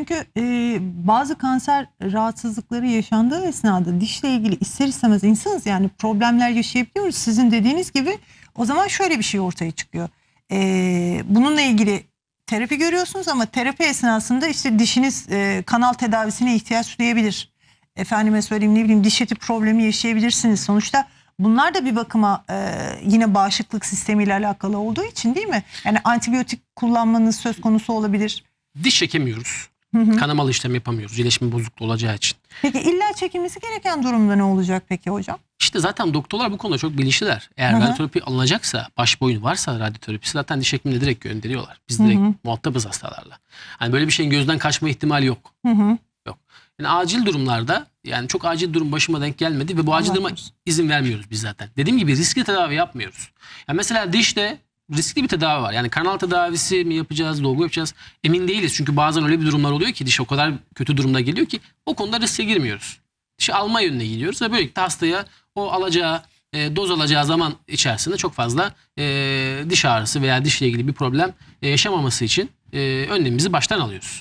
Çünkü e, bazı kanser rahatsızlıkları yaşandığı esnada dişle ilgili ister istemez insanız yani problemler yaşayabiliyoruz. Sizin dediğiniz gibi o zaman şöyle bir şey ortaya çıkıyor. E, bununla ilgili terapi görüyorsunuz ama terapi esnasında işte dişiniz e, kanal tedavisine ihtiyaç duyabilir. Efendime söyleyeyim ne bileyim diş eti problemi yaşayabilirsiniz. Sonuçta bunlar da bir bakıma e, yine bağışıklık sistemiyle alakalı olduğu için değil mi? Yani antibiyotik kullanmanız söz konusu olabilir. Diş çekemiyoruz. Hı hı. Kanamalı işlem yapamıyoruz. İyileşme bozukluğu olacağı için. Peki illa çekilmesi gereken durumda ne olacak peki hocam? İşte zaten doktorlar bu konuda çok bilinçliler. Eğer Hı hı. radyoterapi alınacaksa, baş boyun varsa radyoterapisi zaten diş hekimine direkt gönderiyorlar. Biz Hı direkt hı. muhatabız hastalarla. Hani böyle bir şeyin gözden kaçma ihtimali yok. Hı hı. Yani acil durumlarda yani çok acil durum başıma denk gelmedi ve bu acil duruma izin vermiyoruz biz zaten. Dediğim gibi riskli tedavi yapmıyoruz. Yani mesela dişte riskli bir tedavi var. Yani kanal tedavisi mi yapacağız, dolgu yapacağız emin değiliz. Çünkü bazen öyle bir durumlar oluyor ki diş o kadar kötü durumda geliyor ki o konuda riske girmiyoruz. Dişi alma yönüne gidiyoruz ve böylelikle hastaya o alacağı e, doz alacağı zaman içerisinde çok fazla e, diş ağrısı veya dişle ilgili bir problem e, yaşamaması için e, önlemimizi baştan alıyoruz.